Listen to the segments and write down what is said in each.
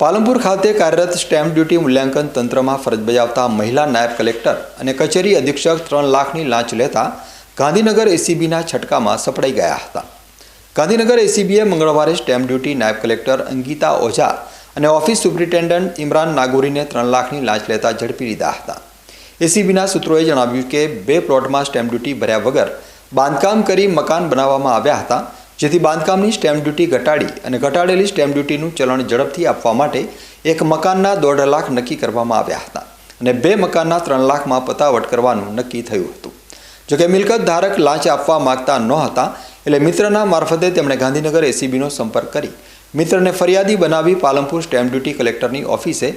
પાલનપુર ખાતે કાર્યરત stamp duty મૂલ્યાંકન તંત્રમાં ફરજ બજાવતા મહિલા નાયબ કલેક્ટર અને કચેરી અધિક્ષક ત્રણ લાખની લાંચ લેતા ગાંધીનગર એસીબીના છટકામાં સપડાઈ ગયા હતા. ગાંધીનગર એસીબીએ મંગળવારે સ્ટેમ્પ ડ્યુટી નાયબ કલેક્ટર અંકિતા ઓઝા અને ઓફિસ સુપ્રિન્ટેન્ડન્ટ ઇમરાન નાગોરીને ત્રણ લાખની લાંચ લેતા ઝડપી લીધા હતા. એસીબીના સૂત્રોએ જણાવ્યું કે બે પ્લોટમાં સ્ટેમ્પ ડ્યુટી ભર્યા વગર બાંધકામ કરી મકાન બનાવવામાં આવ્યા હતા. જેથી બાંધકામની સ્ટેમ્પ ડ્યુટી ઘટાડી અને ઘટાડેલી સ્ટેમ્પ ડ્યુટીનું ચલણ ઝડપથી આપવા માટે એક મકાનના દોઢ લાખ નક્કી કરવામાં આવ્યા હતા અને બે મકાનના ત્રણ લાખમાં પતાવટ કરવાનું નક્કી થયું હતું. જોકે મિલકત ધારક લાંચ આપવા માંગતા ન હતા એટલે મિત્રના મારફતે તેમણે ગાંધીનગર એસીબીનો સંપર્ક કરી મિત્રને ફરિયાદી બનાવી પાલનપુર સ્ટેમ્પ ડ્યુટી કલેક્ટરની ઓફિસે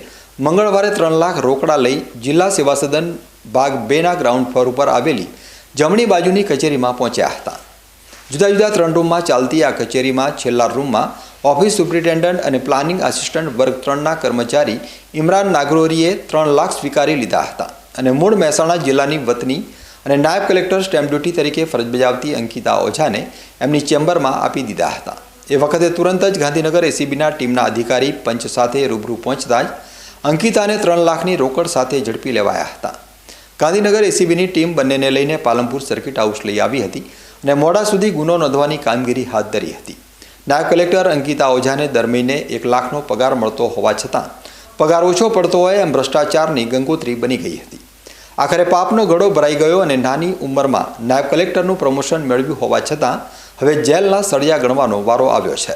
મંગળવારે ત્રણ લાખ રોકડા લઈ જિલ્લા સેવા સદન ભાગ બેના ગ્રાઉન્ડ ફ્લોર ઉપર આવેલી જમણી બાજુની કચેરીમાં પહોંચ્યા હતા. જુદા જુદા ત્રણ રૂમમાં ચાલતી આ કચેરીમાં છેલ્લા રૂમમાં ઓફિસ સુપ્રિન્ટેન્ડન્ટ અને પ્લાનિંગ આસિસ્ટન્ટ વર્ગ ત્રણના કર્મચારી ઇમરાન નાગરોરીએ ત્રણ લાખ સ્વીકારી લીધા હતા. અને મૂળ મહેસાણા જિલ્લાની વતની અને નાયબ કલેક્ટર સ્ટેમ્પ ડ્યુટી તરીકે ફરજ બજાવતી અંકિતા ઓઝાને એમની ચેમ્બરમાં આપી દીધા હતા. એ વખતે તુરંત જ ગાંધીનગર એસીબીના ટીમના અધિકારી પંચ સાથે રૂબરૂ પહોંચતા જ અંકિતાને ત્રણ લાખની રોકડ સાથે ઝડપી લેવાયા હતા. ગાંધીનગર એસીબીની ટીમ બંનેને લઈને પાલનપુર સર્કિટ હાઉસ લઈ આવી હતી. અને મોડા સુધી ગુનો નોંધવાની કામગીરી હાથ ધરી હતી. નાયબ કલેક્ટર અંકિતા ઓઝાને દર મહિને એક લાખનો પગાર મળતો હોવા છતાં, પગાર ઓછો પડતો હોય એમ ભ્રષ્ટાચારની ગંગોત્રી બની ગઈ હતી. આખરે પાપનો ગળો ભરાઈ ગયો અને નાની ઉંમરમાં નાયબ કલેક્ટરનું પ્રમોશન મેળવ્યું હોવા છતાં, હવે જેલના સળિયા ગણવાનો વારો આવ્યો છે.